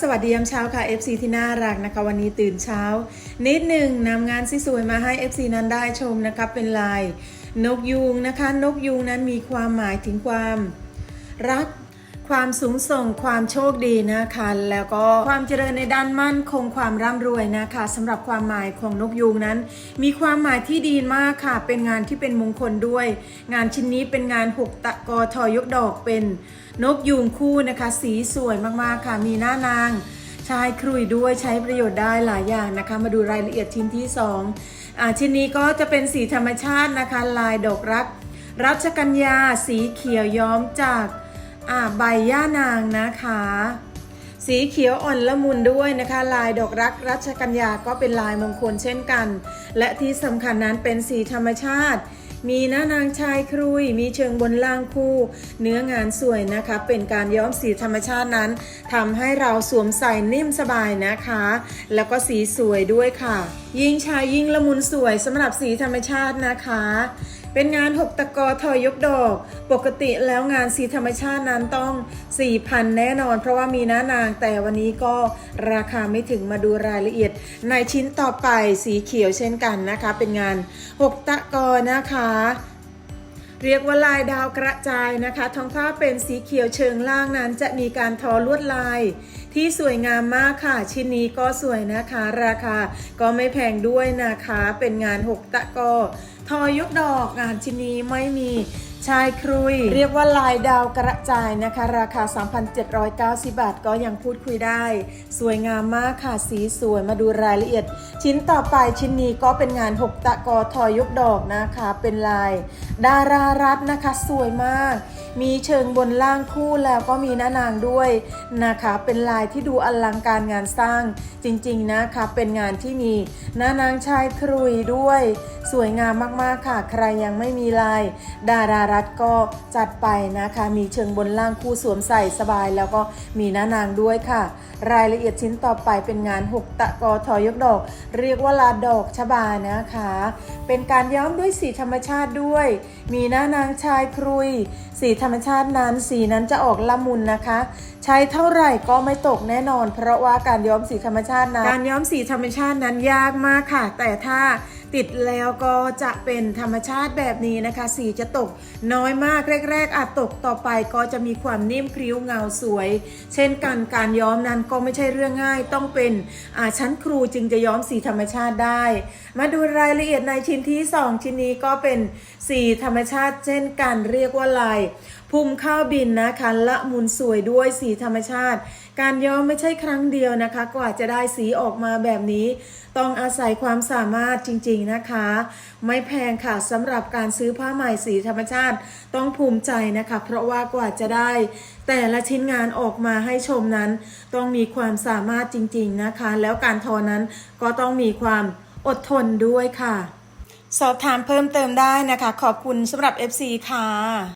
สวัสดียามเช้าค่ะ FC ที่น่ารักนะคะ วันนี้ตื่นเช้า นิดหนึ่งนำงานสวยๆมาให้ FC นั้นได้ชมนะคะเป็นลาย นกยูงนะคะ นกยูงนั้นมีความหมายถึงความ รัก ความสูงส่งความโชคดีนะคะ แล้วก็ความเจริญในด้านมั่นคงความร่ำรวยนะคะสำหรับความหมายของนกยูงนั้น มีความหมายที่ดีมากค่ะ เป็นงานที่เป็นมงคลด้วย งานชิ้นนี้เป็นงานหกตะกอทอยกดอกเป็นนกยูงคู่นะคะ สีสวยมากๆค่ะ มีหน้านางชายครุยด้วยใช้ประโยชน์ได้หลายอย่างนะคะ มาดูรายละเอียดชิ้นที่2อ่าชิ้นนี้ก็จะเป็นสีธรรมชาตินะคะ ลายดอกรัก รัชกัญญาสีเขียวย้อมจาก อ่าใบย่านางนะคะ สีเขียวอ่อนละมุนด้วยนะคะ ลายดอกรักรัชกัญญาก็เป็นลายมงคลเช่นกัน และที่สำคัญนั้นเป็นสีธรรมชาติ มีหน้านางชายครุย มีเชิงบนล่างคู่ เนื้องานสวยนะคะ เป็นการย้อมสีธรรมชาตินั้นทำให้เราสวมใส่นิ่มสบายนะคะ แล้วก็สีสวยด้วยค่ะ ยิ่งชายยิ่งละมุนสวยสำหรับสีธรรมชาตินะคะ เป็นงาน 6 ตะกอทอยยกดอก ปกติแล้วงานสีธรรมชาตินั้นต้อง 4,000 แน่นอน เพราะว่ามีหน้านางแต่วันนี้ก็ราคาไม่ถึงมาดูรายละเอียด ในชิ้นต่อไปสีเขียวเช่นกันนะคะ เป็นงาน 6 ตะกอนะคะ เรียกว่าลายดาวกระจายนะคะท้องผ้าเป็นสีเขียวเชิงล่างนั้น จะมีการทอลวดลาย ที่สวยงามมากค่ะ ชิ้นนี้ก็สวยนะคะ ราคาก็ไม่แพงด้วยนะคะ เป็นงาน 6 ตะกอ ทอยกดอกงานชิ้นนี้ไม่มีชายครุย เรียกว่าลายดาวกระจายนะคะ ราคา 3,790 บาทก็ยังพูดคุยได้ สวยงามมากค่ะ สีสวยมาดูรายละเอียด ชิ้นต่อไปชิ้นนี้ก็เป็นงาน 6 ตะกอทอยกดอกนะคะ เป็นลาย ดารารัตน์นะคะ สวยมาก มีเชิงบนล่างคู่แล้วก็มีหน้านางด้วยนะคะ เป็นลายที่ดูอลังการงานสร้างจริงๆนะคะ เป็นงานที่มีหน้านางชายครุยด้วย สวยงามมากๆค่ะ ใครยังไม่มีลาย ดารารัตก็จัดไปนะคะ มีเชิงบนล่างคู่สวมใส่สบาย แล้วก็มีหน้านางด้วยค่ะ รายละเอียดชิ้นต่อไปเป็นงาน 6 ตะกอทอยกดอก เรียกว่าลาดอกชบานะคะ เป็นการย้อมด้วยสีธรรมชาติด้วย มีหน้านางชายครุยสีธรรมรรมชาตินั้นสีนั้นจะออกละมุนนะคะ ใช้เท่าไหร่ก็ไม่ตกแน่นอน เพราะว่าการย้อมสีธรรมชาตินั้นการย้อมสีธรรมชาตินั้นยากมากค่ะ แต่ถ้า ติดแล้วก็จะเป็นธรรมชาติแบบนี้นะคะ สีจะตกน้อยมากแรก ๆอาจตกต่อไปก็จะมีความนิ่มพริ้วเงาสวย เช่นกันการย้อมนั้นก็ไม่ใช่เรื่องง่ายต้องเป็นอาชั้นครูจึงจะย้อมสีธรรมชาติได้ มาดูรายละเอียดในชิ้นที่ 2 ชิ้นนี้ก็เป็นสีธรรมชาติ เช่นกันเรียกว่าลายภูมิข้าวบินนะคะละมุนสวยด้วยสีธรรมชาติ การย้อมไม่ใช่ครั้งเดียวนะคะ กว่าจะได้สีออกมาแบบนี้ ต้องอาศัยความสามารถจริงๆ นะคะ ไม่แพงค่ะสำหรับการซื้อผ้าใหม่สีธรรมชาติต้องภูมิใจนะคะ เพราะว่ากว่าจะได้ แต่ละชิ้นงานออกมาให้ชมนั้น ต้องมีความสามารถจริง ๆ นะคะ แล้วการทอนั้นก็ต้องมีความอดทนด้วยค่ะ สอบถามเพิ่มเติมได้นะคะ ขอบคุณสำหรับ FC ค่ะ